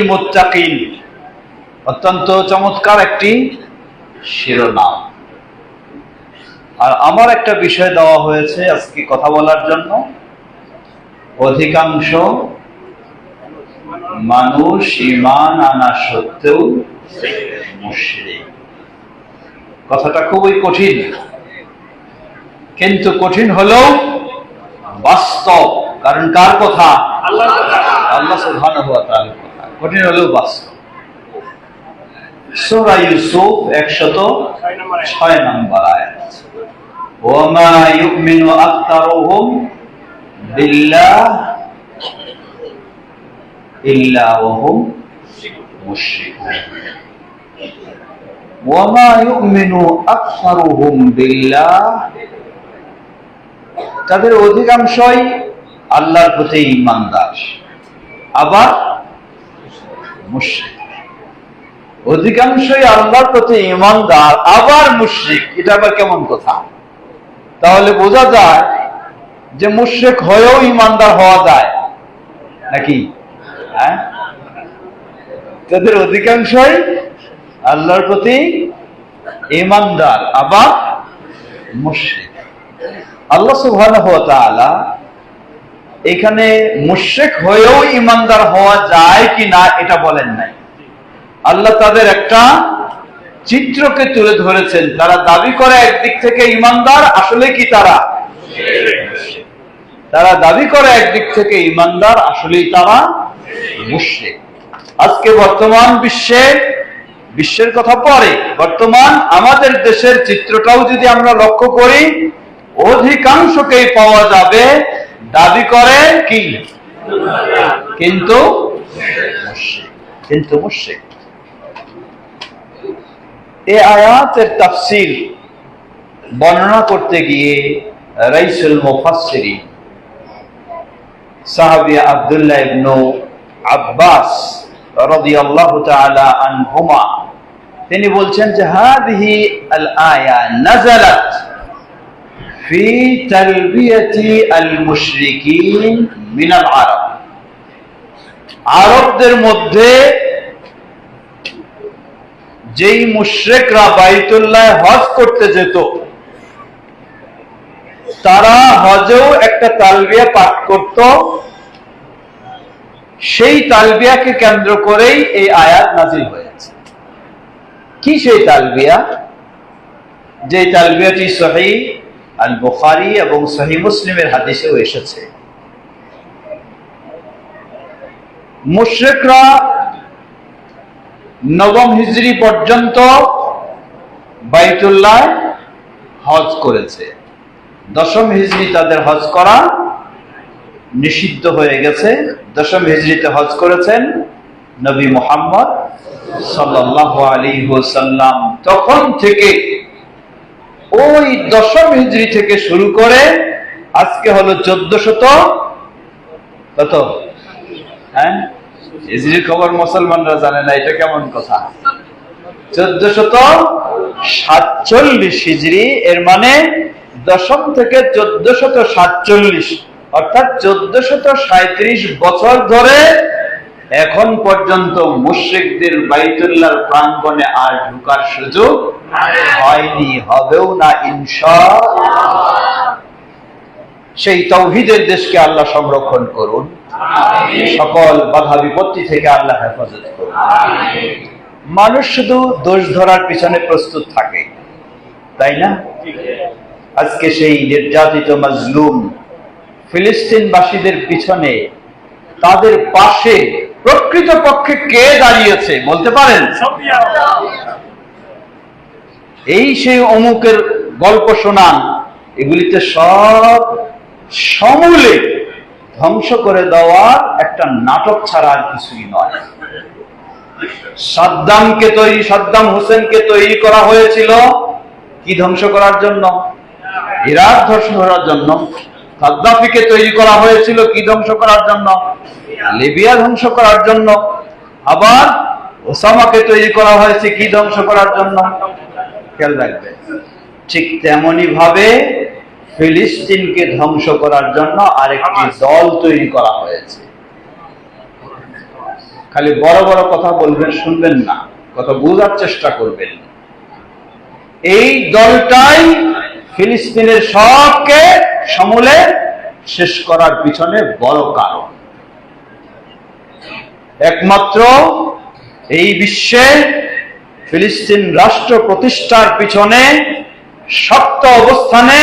মুত্তাকিন। অত্যন্ত চমৎকার একটি শিরোনাম। আর আমার একটা বিষয় দেওয়া হয়েছে আজকে কথা বলার জন্য। অধিকাংশ মানুষ ইমান আনা সত্ত্বেও মুশরিক। কথাটা খুবই কঠিন। কিন্তু কঠিন হলেও বাস্তব। কারণ কার কথা। আল্লাহ সুবহানাহু ওয়া তাআলার কথা। কঠিন হলেও বাস্তব। সূরা ইউসুফ 106 নম্বর আয়াত। ইউমিনু বিল্লাহ মুশরিকুন। ইউমিনু বিল্লাহ। তাদের অধিকাংশই আল্লাহর প্রতি ইমানদার আবার মুশরিক। অধিকাংশই আল্লাহর প্রতি ইমানদার আবার মুশরিক। এটা আবার কেমন কথা? তাহলে বোঝা যায় যে মুশরিক হয়েও ইমানদার হওয়া যায়। নাকি? হ্যাঁ? তাদের অধিকাংশই আল্লাহর প্রতি ইমানদার আবার মুশরিক। আল্লাহ সুবহানাহু ওয়া তাআলা এখানে মুশরিক হয়েও ইমানদার হওয়া যায় কি না এটা বলেন নাই। আল্লাহ তাদের একটা চিত্রকে তুলে ধরেছেন। তারা দাবি করে একদিক থেকে ইমানদার, আসলে কি তারা? তারা দাবি করে একদিক থেকে ইমানদার, আসলেই তারা মুশরিক। আজকে বর্তমান বিশ্বে, বিশ্বের কথা পরে, বর্তমান আমাদের দেশের চিত্রটাও যদি আমরা লক্ষ্য করি, অধিকাংশকেই পাওয়া যাবে দাবি করে কি? কিন্তু কিন্তু মুশরিক। এ আয়াতের তাফসির বর্ণনা করতে গিয়ে রাইসুল মুফাসসিরিন সাহাবী আব্দুল্লাহ ইবনু আব্বাস রাদিয়াল্লাহু তাআলা আনহুমা, তিনি বলছেন যে হাদিহি আল আয়া নাযালাত তালবিয়াতি আল মুশরিকিন মিনাল আরব। আরবদের মধ্যে যেই মুশরেকরা বাইতুল্লাহ হজ করতে যেত, তারা হজেও একটা তালবিয়া পাঠ করত। সেই তালবিয়াকে কেন্দ্র করেই এই আয়াত নাজিল হয়েছে। কি সেই তালবিয়া? যে তালবিয়াটি সহি আল বুখারি এবং সহি মুসলিমের হাদিসেও এসেছে। মুশরেকরা নবম হিজরি পর্যন্ত বাইতুল্লাহ হজ করেছে। দশম হিজরি তাদের হজ করা নিষিদ্ধ হয়ে গেছে। দশম হিজরিতে হজ করেছেন নবী মোহাম্মদ সাল্লাহ আলী সাল্লাম তখন থেকে ওই দশম হিজরি থেকে শুরু করে আজকে হলো চোদ্দ শত কত? হ্যাঁ? হিজরির খবর মুসলমানরা জানে না, এটা কেমন কথা? চোদ্দ শত সাতচল্লিশ হিজড়ি এর মানে দশম থেকে চোদ্দ শত সাতচল্লিশ, অর্থাৎ চোদ্দ শত সাঁত্রিশ বছর ধরে এখন পর্যন্ত মুশ্রিকদের বাইতুল্লাহর প্রাঙ্গণে আর ঢুকার সুযোগ হয়নি হবেও না ইনশা সেই তৌহিদের দেশকে আল্লাহ সংরক্ষণ করুন। সকল বাধা বিপত্তি থেকে আল্লাহ হেফাজত করুন। মানুষ শুধু দোষ ধরার পিছনে প্রস্তুত থাকে তাই না? আজকে সেই নির্যাতিত মাজলুম ফিলিস্তিনবাসীদের পিছনে তাদের পাশে প্রকৃত পক্ষে কে দাঁড়িয়েছে বলতে পারেন? এই সেই অমুকের গল্প শোনান এগুলিতে সব সমূলে ধ্বংস করে দেওয়ার একটা নাটক ছাড়া আর কিছুই নয়। সাদ্দামকে তৈরি সাদ্দাম হোসেনকে তৈরি করা হয়েছিল কি ধ্বংস করার জন্য? ইরাক ধ্বংস করার জন্য। সাদ্দাফিকে তৈরি করা হয়েছিল কি ধ্বংস করার জন্য? লিবিয়া ধ্বংস করার জন্য। আবার ওসামাকে তৈরি করা হয়েছে কি ধ্বংস করার জন্য? খেয়াল রাখবে। ঠিক তেমনি ভাবে ফিলিস্তিনকে ধ্বংস করার জন্য আরেকটি দল তৈরি করা হয়েছে। খালি বড় বড় কথা বলবেন শুনবেন না। কথা বোঝার চেষ্টা করবেন। এই দলটাই ফিলিস্তিনের সবকে সমূলে শেষ করার পিছনে বড় কারণ। একমাত্র এই বিশ্বে ফিলিস্তিন রাষ্ট্র প্রতিষ্ঠার পিছনে শক্ত অবস্থানে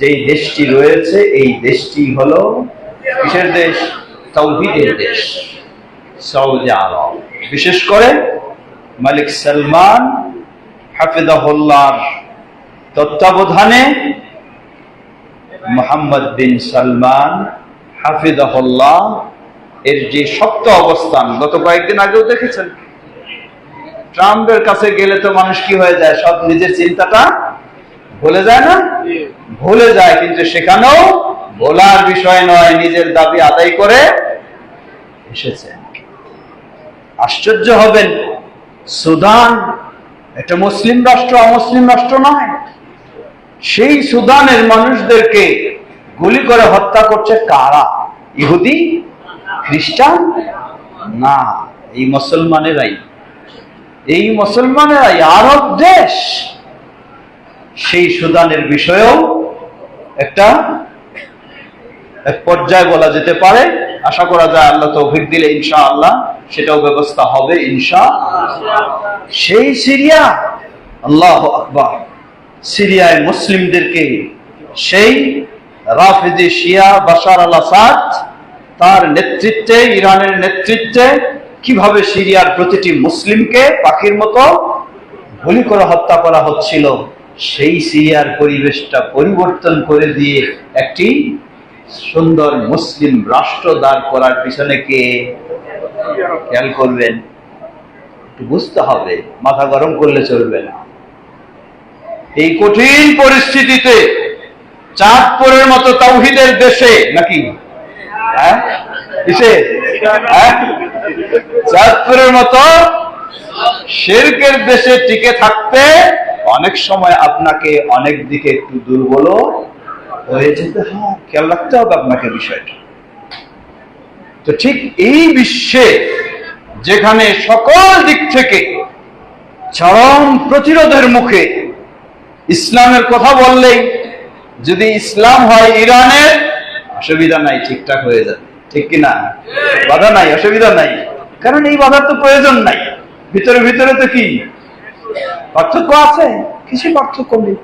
যেই দেশটি রয়েছে, এই দেশটি হলো কিসের দেশ? তৌহিদের দেশ, সৌদি আরব। বিশেষ করে মালিক সালমান হাফিজাহুল্লাহর তত্ত্বাবধানে মোহাম্মদ বিন সালমান হাফিজাহুল্লাহ এর যে শক্ত অবস্থান, গত কয়েকদিন আগেও দেখেছেন? ট্রাম্পের কাছে গেলে তো মানুষ কি হয়ে যায়? সব নিজের চিন্তাটা ভুলে যায় না? ভুলে যায়, কিন্তু সেখানেও ভোলার বিষয় নয়, নিজের দাবি আদায় করে এসেছেন। আশ্চর্য হবেন, সুদান এটা মুসলিম রাষ্ট্র, অমুসলিম রাষ্ট্র নয়। সেই সুদানের মানুষদেরকে গুলি করে হত্যা করছে কারা? ইহুদি খ্রিস্টান? না, এই মুসলমানেরাই। এই মুসলমানেরাই আরব দেশ। সেই সুদানের বিষয়েও একটা এক পর্যায়ে বলা যেতে পারে। আশা করা যায় আল্লাহ তৌফিক দিলে ইনশা আল্লাহ সেটাও ব্যবস্থা হবে ইনশা সেই সিরিয়া, আল্লাহ আকবার, সিরিয়ায় মুসলিমদেরকে সেই রাফিজি শিয়া বাশার আল আসাদ তার নেতৃত্বে, ইরানের নেতৃত্বে কীভাবে সিরিয়ার প্রতিটি মুসলিমকে পাখির মতো গুলি করে হত্যা করা হচ্ছিল, সেই সিরিয়ার পরিবেশটা পরিবর্তন করে দিয়ে একটি সুন্দর মুসলিম রাষ্ট্র দাঁড় করার পিছনে কে? খেয়াল করবেন বুঝতে হবে, মাথা গরম করলে চলবে না। এই কঠিন পরিস্থিতিতে চাঁদপুরের মতো তাওহিদের দেশে নাকি হ্যাঁ? হ্যাঁ? মতো শেরকের দেশে টিকে থাকতে অনেক সময় আপনাকে অনেক দিকে একটু দুর্বল হয়ে যেতে খেয়াল রাখতে হবে আপনাকে বিষয়টা। তো ঠিক এই বিশ্বে যেখানে সকল দিক থেকে চরম প্রতিরোধের মুখে ইসলামের কথা বললেই যদি ইসলাম হয় ইরানের অসুবিধা নাই, ঠিকঠাক হয়ে যাবে। ঠিক কিনা বাধা নাই, অসুবিধা নাই। কারণ এই বাধার তো প্রয়োজন নাই। ভিতরে ভিতরে তো কি? পার্থক্য আছে? কিছু পার্থক্য নেই?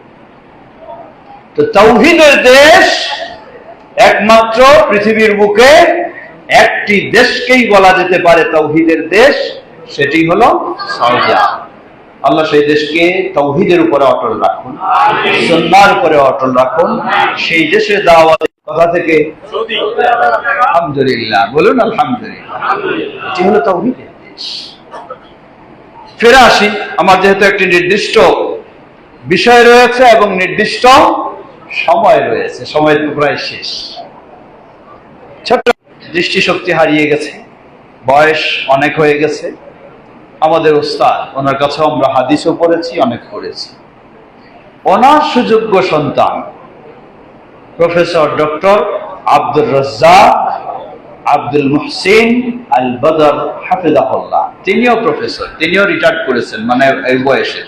তো তৌহিদের দেশ একমাত্র পৃথিবীর বুকে একটি দেশকেই বলা যেতে পারে তৌহিদের দেশ, সেটি হলো সৌদি। আল্লাহ সেই দেশকে তৌহিদের উপরে অটল রাখুন সন্ন্যার উপরে অটল রাখুন, সেই দেশের দাওয়াত কথা থেকে? আলহামদুলিল্লাহ বলুন আলহামদুলিল্লাহ। এটি হলো তৌহিদের দেশ। ফিরে আসি আমার যেহেতু একটি নির্দিষ্ট বিষয় রয়েছে এবং নির্দিষ্ট সময় রয়েছে সময় তো প্রায় শেষ। ছোট্ট দৃষ্টিশক্তি হারিয়ে গেছে বয়স অনেক হয়ে গেছে। আমাদের ওস্তাদ ওনার কাছে আমরা হাদিসও পড়েছি অনেক পড়েছি। ওনার সুযোগ্য সন্তান প্রফেসর ডক্টর আব্দুর রাজ্জাক, আব্দুল মুহসিন আল বদর হাফিজাহুল্লাহ। তিনিও প্রফেসর, তিনিও রিটায়ার্ড করেছেন মানে এই বয়সের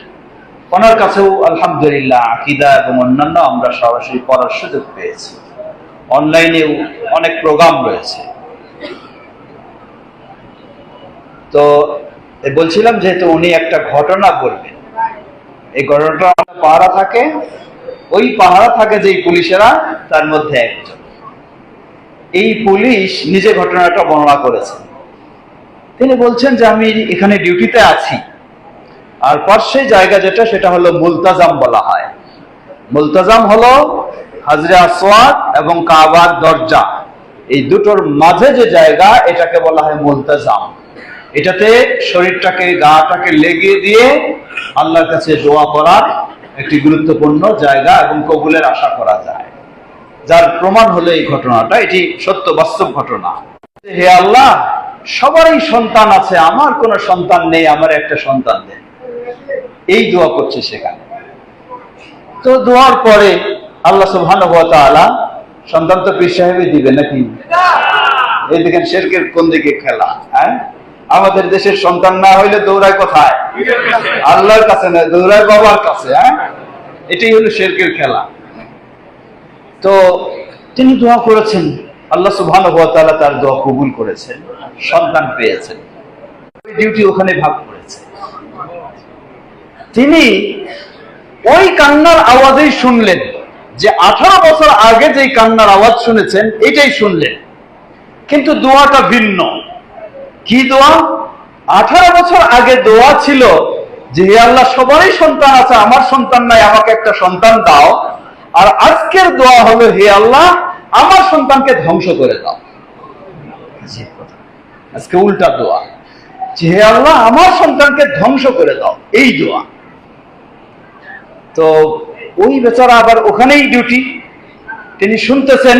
ওনার কাছেও আলহামদুলিল্লাহ আকিদা এবং অন্যান্য আমরা সরাসরি পড়ার সুযোগ পেয়েছি। অনলাইনেও অনেক প্রোগ্রাম রয়েছে। তো বলছিলাম যেহেতু উনি একটা ঘটনা বলবেন এই ঘটনাটা পাহারা থাকে, ওই পাহারা থাকে যেই পুলিশেরা তার মধ্যে একজন। এই পুলিশ নিজে ঘটনাটা বর্ণনা করেছেন তিনি বলছেন যে আমি এখানে ডিউটিতে আছি। আর পার্শ্বে জায়গা যেটা, সেটা হলো মুলতাজাম বলা হয়। মুলতাজাম হলো হাজরে আসওয়াদ এবং কাবার দরজা। এই দুটোর মাঝে যে জায়গা, এটাকে বলা হয় মুলতাজাম। এটাতে শরীরটাকে, গাটাকে লেগে দিয়ে আল্লাহর কাছে দোয়া করার একটি গুরুত্বপূর্ণ জায়গা এবং কবুলের আশা করা যায়। যার প্রমাণ হলো এই ঘটনাটা, এটি সত্য, বাস্তব ঘটনা। হে আল্লাহ, সবারই সন্তান আছে, আমার কোনো সন্তান নেই, আমার একটা সন্তান দেন এই দোয়া করছে সেখানে। তো দোয়ার পরে আল্লাহ তাআলা সন্তান তো পীর সাহেবই দিবে নাকি? এই দেখেন শেরকের কোন দিকে খেলা হ্যাঁ? আমাদের দেশের সন্তান না হইলে দৌড়ায় কোথায়? আল্লাহর কাছে না দৌড়ায় বাবার কাছে হ্যাঁ? এটাই হলো শেরকের খেলা। তো তিনি দোয়া করেছেন। আল্লাহ তাআলা তার দোয়া কবুল করেছেন, সন্তান পেয়েছেন। ডিউটি ওখানে ভাগ করেছে। তিনি ওই কান্নার আওয়াজেই শুনলেন, যে আঠারো বছর আগে যে কান্নার আওয়াজ শুনেছেন, এটাই শুনলেন। কিন্তু দোয়াটা ভিন্ন। কি দোয়া? আঠারো বছর আগে দোয়া ছিল যে আল্লাহ, সবারই সন্তান আছে, আমার সন্তান নাই, আমাকে একটা সন্তান দাও। আর আজকের দোয়া হলো, হে আল্লাহ, আমার সন্তানকে ধ্বংস করে দাও। আজকে উল্টা দোয়া। যে হে আল্লাহ, আমার সন্তানকে ধ্বংস করে দাও, এই দোয়া। তো ওই বেচারা আবার ওখানেই ডিউটি তিনি শুনতেছেন,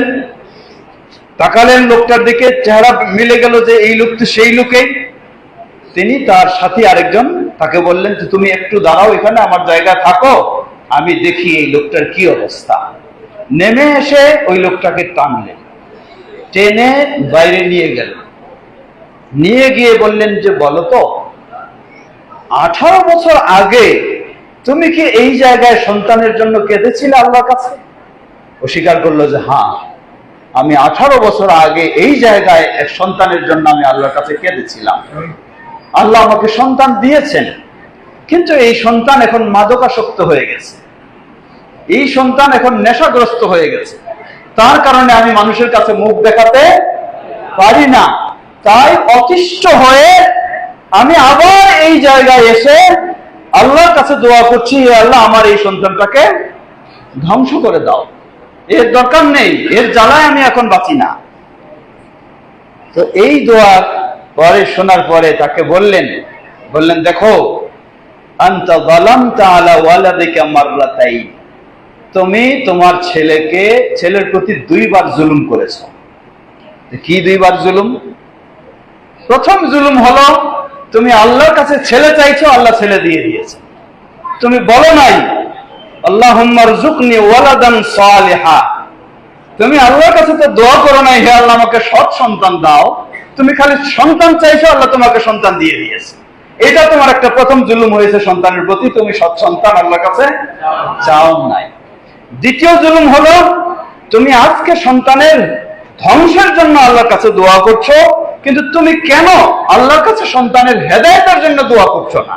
তাকালেন লোকটার দিকে, চেহারা মিলে গেল যে এই লোক তো সেই লোকেই তিনি তার সাথে আরেকজন, তাকে বললেন তুমি একটু দাঁড়াও এখানে, আমার জায়গায় থাকো। আমি দেখি এই লোকটার কি অবস্থা। নেমে এসে ওই লোকটাকে টানলেন টেনে বাইরে নিয়ে গেল। নিয়ে গিয়ে বললেন যে, বলো তো, আঠারো বছর আগে তুমি কি এই জায়গায় সন্তানের জন্য কেঁদেছিলে আল্লাহর কাছে? ও স্বীকার করল যে হ্যাঁ আমি আঠারো বছর আগে এই জায়গায় এক সন্তানের জন্য আমি আল্লাহর কাছে কেঁদেছিলাম। আল্লাহ আমাকে সন্তান দিয়েছেন। কিন্তু এই সন্তান এখন মাদকাসক্ত হয়ে গেছে। এই সন্তান এখন নেশাগ্রস্ত হয়ে গেছে। তার কারণে আমি মানুষের কাছে মুখ দেখাতে পারি না। তাই অতিষ্ঠ হয়ে আমি আবার এই জায়গায় এসে আল্লাহর কাছে দোয়া করছি আল্লাহ, আমার এই সন্তানটাকে ধ্বংস করে দাও। এর দরকার নেই, এর জ্বালায় আমি এখন বাঁচি না। তো এই দোয়া পরে শোনার পরে তাকে বললেন বললেন, দেখো তুমি তোমার ছেলেকে, ছেলের প্রতি দুইবার জুলুম করেছ। কি দুইবার জুলুম? প্রথম জুলুম হলো, তুমি আল্লাহর কাছে ছেলে চাইছো, আল্লাহ ছেলে দিয়ে দিয়েছে। তুমি বলো নাই আল্লাহ তুমি আল্লাহর কাছে তো দোয়া করো নাই, হে আল্লাহ, আমাকে সৎ সন্তান দাও। তুমি খালি সন্তান চাইছো, আল্লাহ তোমাকে সন্তান দিয়ে দিয়েছে। এটা তোমার একটা প্রথম জুলুম হয়েছে সন্তানের প্রতি, তুমি সৎ সন্তান, আল্লাহর কাছে চাও নাই। দ্বিতীয় জুলুম হলো, তুমি আজকে সন্তানের ধ্বংসের জন্য আল্লাহর কাছে দোয়া করছ, কিন্তু তুমি কেন আল্লাহর কাছে সন্তানের হেদায়তের জন্য দোয়া করছ না?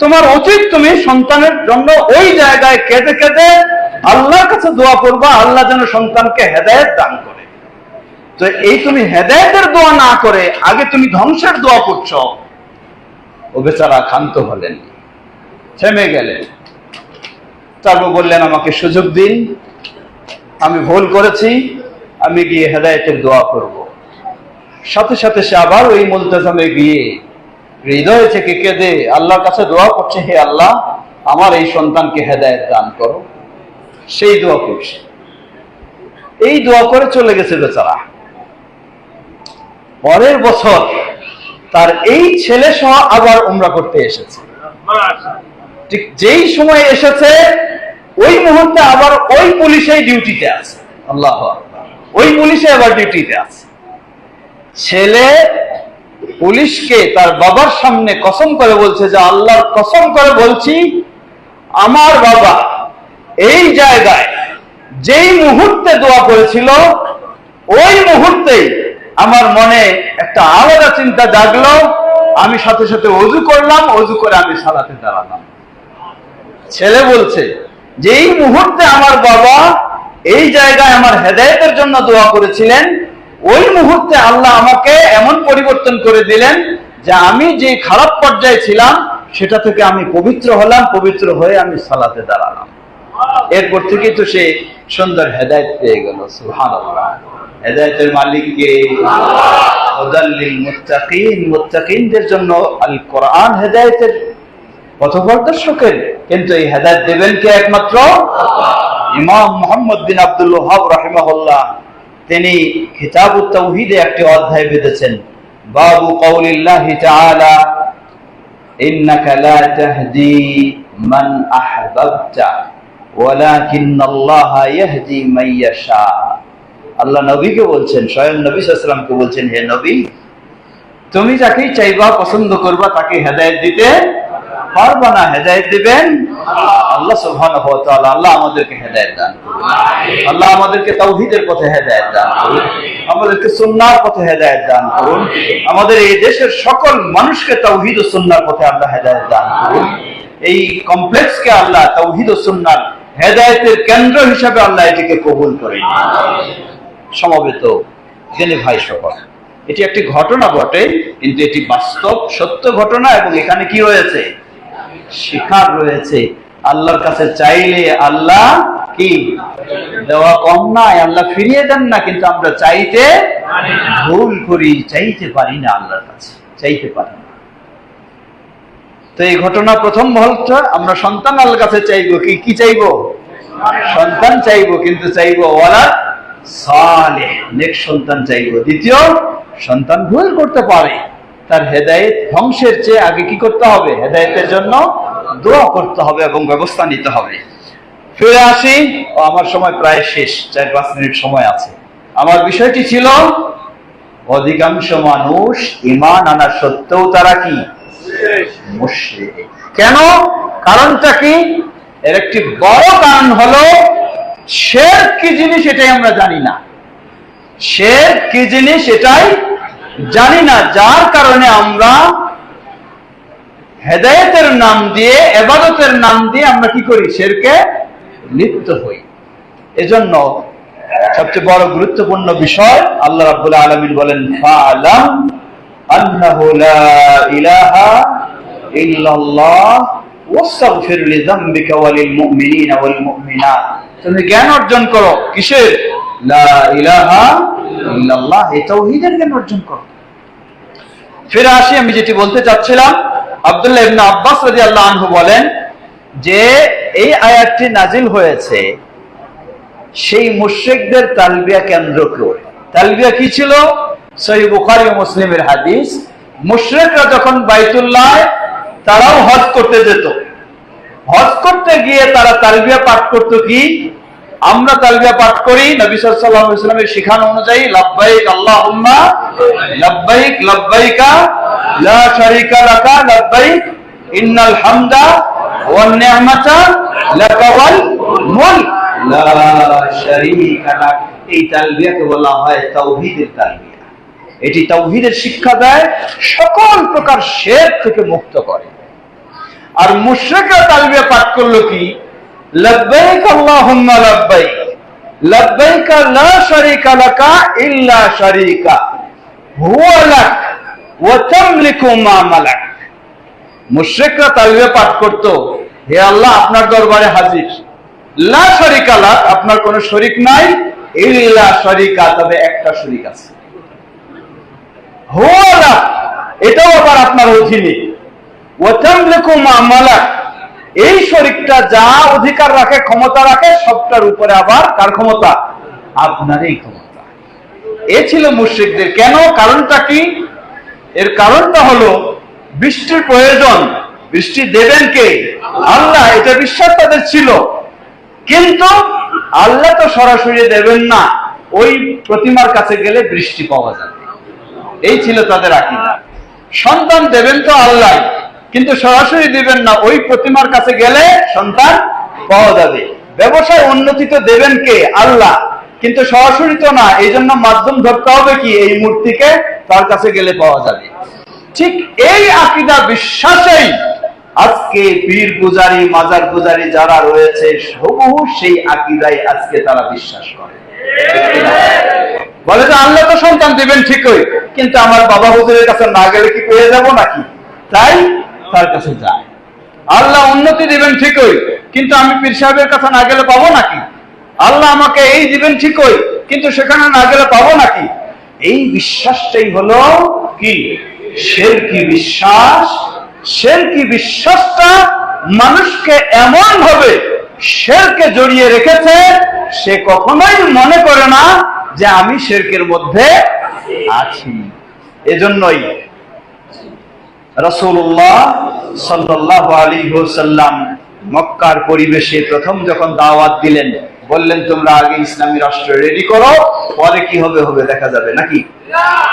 তোমার উচিত তুমি সন্তানের জন্য ওই জায়গায় কেঁদে কেঁদে আল্লাহর কাছে দোয়া করবা, আল্লাহ যেন সন্তানকে হেদায়ত দান করে। তো এই তুমি হেদায়তের দোয়া না করে, আগে তুমি ধ্বংসের দোয়া করছ। ও বেচারা ক্ষান্ত হলেন। থেমে গেলেন। তারপর বললেন, আমাকে সুযোগ দিন। আমি ভুল করেছি। আমি গিয়ে হেদায়তের দোয়া করব। সাথে সাথে সে আবার ওই মুলতাজামে গিয়ে হৃদয় থেকে কেঁদে আল্লাহর কাছে দোয়া করছে, হে আল্লাহ, আমার এই সন্তানকে হেদায়ত দান করো। সেই দোয়া করছে। এই দোয়া করে চলে গেছে বেচারা। পরের বছর তার এই ছেলে সহ আবার উমরা করতে এসেছে। ঠিক যেই সময় এসেছে, ওই মুহূর্তে আবার ওই পুলিশেই ডিউটিতে আছে। আল্লাহ ওই পুলিশে আবার ডিউটিতে আছে। ছেলে পুলিশকে তার বাবার সামনে কসম করে বলছে যে, আল্লাহর কসম করে বলছি, আমার বাবা এই জায়গায় যেই মুহূর্তে দোয়া করেছিল, ওই মুহূর্তেই আমার মনে একটা আলাদা চিন্তা জাগলো। আমি সাথে সাথে অজু করলাম, অজু করে আমি সালাতে দাঁড়ালাম। ছেলে বলছে যে এই মুহূর্তে আমার বাবা এই জায়গায় আমার হেদায়তের জন্য দোয়া করেছিলেন, ওই মুহূর্তে আল্লাহ আমাকে এমন পরিবর্তন করে দিলেন যে আমি যে খারাপ পর্যায়ে ছিলাম, সেটা থেকে আমি পবিত্র হলাম, পবিত্র হয়ে আমি সালাতে দাঁড়ালাম। এরপর থেকে তো সে সুন্দর হেদায়ত পেয়ে গেল সুহান হেদায়তের মুত্তাকিন, মুত্তাকিনদের জন্য আল কোরআন হেদায়তের পথপ্রদর্শকের। কিন্তু এই হেদায়ত দেবেন কে একমাত্র? ইমাম মোহাম্মদ বিন আব্দুল তিনি তাওহীদে একটি অধ্যায় বেঁধেছেন। বাবু কওলিল্লাহি তাআলা, ইন্নাকা লা আল্লাহ নবীকে বলছেন, স্বয়ং নবী ওয়াসাল্লামকে বলছেন, হে নবী, তুমি যাকেই চাইবা পছন্দ করবা, তাকে হেদায়েত দিতে পারবা না। হেদায়েত দিবেন আল্লাহ তাআলা। আল্লাহ আমাদেরকে হেদায়েত দান করুন। আল্লাহ আমাদেরকে তাওহীদের পথে হেদায়েত দান করুন। আমাদেরকে সুন্নাহর পথে হেদায়েত দান করুন। আমাদের এই দেশের সকল মানুষকে তৌহিদ ও সুন্নাহর পথে আল্লাহ হেদায়েত দান করুন। এই কমপ্লেক্সকে আল্লাহ তৌহিদ ও সুন্নাহর হেদায়েতের কেন্দ্র হিসাবে আল্লাহ এটিকে কবুল করে নিন। সমবেত জেনে ভাই সকল। এটি একটি ঘটনা বটে, কিন্তু এটি বাস্তব সত্য ঘটনা এবং এখানে কি রয়েছে? শিখার রয়েছে। আল্লাহর কাছে চাইলে আল্লাহ কি? দেওয়া কম নাই, আল্লাহ ফিরিয়ে দেন না, কিন্তু আমরা চাইতে ভুল করি, চাইতে পারি না আল্লাহর কাছে, চাইতে পারি না। তো এই ঘটনা প্রথম বলটা আমরা সন্তান আল্লাহর কাছে চাইব কি? কি চাইব? সন্তান চাইব, কিন্তু চাইব ওয়ালা সন্তান চাইব। দ্বিতীয়, সন্তান ভুল করতে পারে। তার ধ্বংসের চেয়ে আগে কি করতে হবে? জন্য দোয়া করতে হবে এবং ব্যবস্থা নিতে হবে। ফিরে আসি আমার সময় প্রায় শেষ, চার পাঁচ মিনিট সময় আছে। আমার বিষয়টি ছিল, অধিকাংশ মানুষ ইমান আনা সত্ত্বেও তারা কি? কেন? কারণটা কি? এর একটি বড় কারণ হলো শের কি জিনিস এটাই আমরা জানি না। শের কি জিনিস এটাই জানি না, যার কারণে আমরা হেদায়েতের নাম দিয়ে, এবাদতের নাম দিয়ে আমরা কি করি? শেরকে লিপ্ত হই। এজন্য সবচেয়ে বড় গুরুত্বপূর্ণ বিষয় আল্লাহ রাব্বুল আলামিন বলেন লা ইলাহা ইল্লাল্লাহ লিল মুমিনিনা ওয়াল মুমিনাত তুমি জ্ঞান অর্জন করো। কিসের? লা ইলাহা ইল্লাল্লাহ। এই তাওহীদের জ্ঞান অর্জন করো। ফিরে আসি, আমি যেটি বলতে চাচ্ছিলাম, আব্দুল্লাহ ইবনে আব্বাস রাদিয়াল্লাহু আনহু বলেন যে, এই আয়াতটি নাজিল হয়েছে সেই মুশরিকদের তালবিয়া কেন্দ্র করে। তালবিয়া কি ছিল? সহি বুখারী মুসলিমের হাদিস। মুশরিকরা যখন বাইতুল্লাহ, তারাও হজ করতে যেত। হজ করতে গিয়ে তারা তালবিয়া পাঠ করতো কি? আমরা তালবিয়া পাঠ করি, নবী সাল্লাল্লাহু আলাইহি শিখানো অনুযায়ী, লাব্বাইক শারীকা লাকা ইন্নাল হামদা এটি তাওহীদের শিক্ষা দেয়, সকল প্রকার শিরক থেকে মুক্ত করে। আর মুশরিকরা তালবিয়া পাঠ করল কি? পাঠ করত, হে আল্লাহ, আপনার দরবারে হাজির। লা আপনার কোনো শরীক নাই, ইল্লা শারীকা, তবে একটা শরিক আছে। হুয়া এটাও আবার আপনার অধীনে। এই শরীরটা যা অধিকার রাখে, ক্ষমতা রাখে, সবটার উপরে আবার কার ক্ষমতা? আপনারই ক্ষমতা। এ ছিল মুশ্রিকদের। কেন? কারণটা কি? এর কারণটা হলো, বৃষ্টির প্রয়োজন। বৃষ্টি দেবেন কে? আল্লাহ, এটা বিশ্বাস তাদের ছিল। কিন্তু আল্লাহ তো সরাসরি দেবেন না। ওই প্রতিমার কাছে গেলে বৃষ্টি পাওয়া যাবে। এই ছিল তাদের আকিদা। সন্তান দেবেন তো আল্লাহ। কিন্তু সরাসরি দিবেন না, ওই প্রতিমার কাছে গেলে সন্তান পাওয়া যাবে। ব্যবসায় উন্নতি তো দেবেন কে? আল্লাহ। কিন্তু সরাসরি তো না এই জন্য মাধ্যম ধরতে হবে কি? এই মূর্তিকে তার কাছে গেলে পাওয়া যাবে। ঠিক এই আকিদা বিশ্বাসেই আজকে পীর পূজারি মাজার পূজারি যারা রয়েছে, হুবহু সেই আকিদাই আজকে তারা বিশ্বাস করে। বলে যে, আল্লাহ তো সন্তান দিবেন ঠিকই, কিন্তু আমার বাবা হুজুরের কাছে না গেলে কি পেয়ে যাব নাকি? তাই তার কাছে যায়। আল্লাহ উন্নতি দিবেন ঠিকই, কিন্তু আমি পীর সাহেবের কাছে না গেলে পাবো নাকি? আল্লাহ আমাকে এই দিবেন ঠিকই, কিন্তু সেখানে না গেলে পাবো নাকি? এই বিশ্বাসটাই হলো কি? শেরকি বিশ্বাস? শেরকি বিশ্বাসটা মানুষকে এমন ভাবে শেরকে জড়িয়ে রেখেছে, সে কখনোই মনে করে না যে আমি শেরকের মধ্যে আছি। এজন্যই রসুল্লাহ সাল্লাহ আলী সাল্লাম মক্কার পরিবেশে প্রথম যখন দাওয়াত দিলেন, বললেন, তোমরা আগে ইসলামী রাষ্ট্র রেডি করো, পরে কি হবে হবে, দেখা যাবে, নাকি?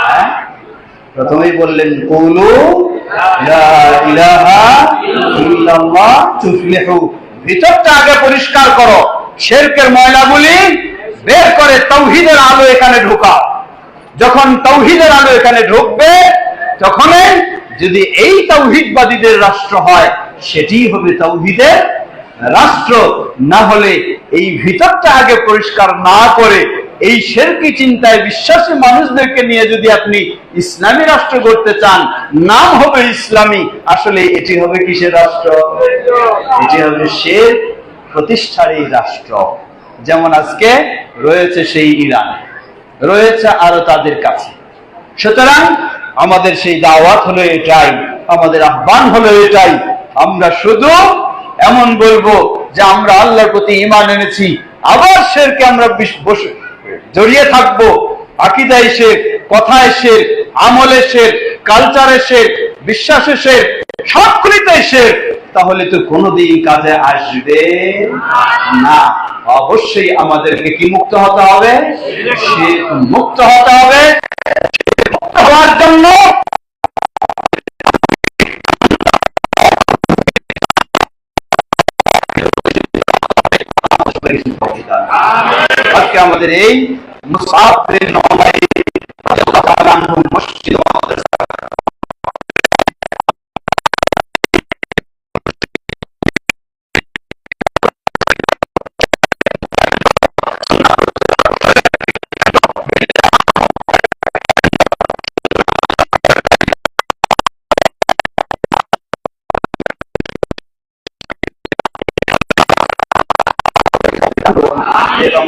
হ্যাঁ? প্রথমেই বললেন, কৌলু ভিতরটা আগে পরিষ্কার করো, শেরকের ময়লাগুলি বের করে তৌহিদের আলো এখানে ঢোকাও। যখন তৌহিদের আলো এখানে ঢুকবে, তখনই যদি এই তৌহিদবাদীদের রাষ্ট্র হয় সেটি হবে তৌহিদের রাষ্ট্র। না হলে এই ভিতরটা আগে পরিষ্কার না করে এই শেরকি চিন্তায় বিশ্বাসী মানুষদেরকে নিয়ে যদি আপনি ইসলামী রাষ্ট্র করতে চান, নাম হবে ইসলামী। আসলে এটি হবে কিসের রাষ্ট্র? এটি হবে শের প্রতিষ্ঠারই রাষ্ট্র। যেমন আজকে রয়েছে সেই ইরান, রয়েছে আরও তাদের কাছে। সুতরাং আমাদের সেই দাওয়াত হলো এটাই, আমাদের আহ্বান হলো এটাই। আমরা শুধু এমন বলব যে আমরা আল্লাহর প্রতি ইমান এনেছি, আবার শেরকে আমরা বসে জড়িয়ে থাকব। আকিদায় শের, কথায় শের, আমলে শের কালচারে শের, বিশ্বাসে শের সবগুলিতে শের, তাহলে তো কোনোদিন কাজে আসবে না। অবশ্যই আমাদেরকে কি মুক্ত হতে হবে? মুক্ত হতে হবে। মুক্ত জন্য আজকে আমাদের এই মুসাফির নয় মসজিদ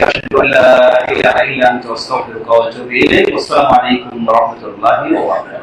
بحمدك أشهد أن لا إله إلا أنت وأستغفرك وأتوب إليك والسلام عليكم ورحمة الله وبركاته.